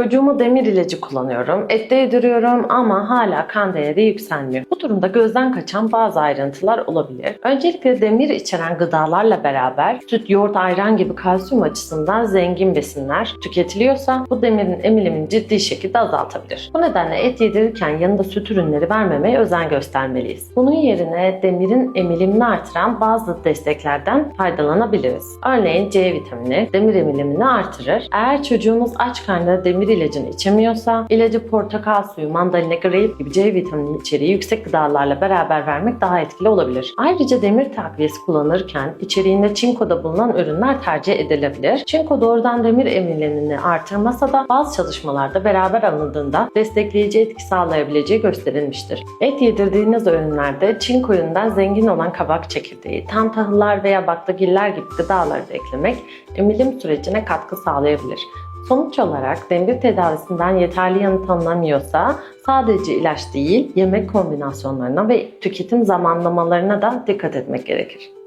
Çocuğuma demir ilacı kullanıyorum, ette yediriyorum ama hala kan değeri yükselmiyor. Bu durumda gözden kaçan bazı ayrıntılar olabilir. Öncelikle demir içeren gıdalarla beraber süt, yoğurt, ayran gibi kalsiyum açısından zengin besinler tüketiliyorsa bu demirin emilimini ciddi şekilde azaltabilir. Bu nedenle et yedirirken yanında süt ürünleri vermemeye özen göstermeliyiz. Bunun yerine demirin emilimini artıran bazı desteklerden faydalanabiliriz. Örneğin C vitamini demir emilimini artırır. Eğer çocuğumuz aç karnına demir ilacını içemiyorsa ilacı portakal suyu, mandalina, grape gibi C vitamini içeriği yüksek gıdalarla beraber vermek daha etkili olabilir. Ayrıca demir takviyesi kullanırken içeriğinde çinko da bulunan ürünler tercih edilebilir. Çinko doğrudan demir emilimini artırmasa da bazı çalışmalarda beraber alındığında destekleyici etki sağlayabileceği gösterilmiştir. Et yedirdiğiniz öğünlerde çinko yönünden zengin olan kabak çekirdeği, tam tahıllar veya baklagiller gibi gıdaları da eklemek emilim sürecine katkı sağlayabilir. Sonuç olarak demir tedavisinden yeterli yanıt alınamıyorsa sadece ilaç değil, yemek kombinasyonlarına ve tüketim zamanlamalarına da dikkat etmek gerekir.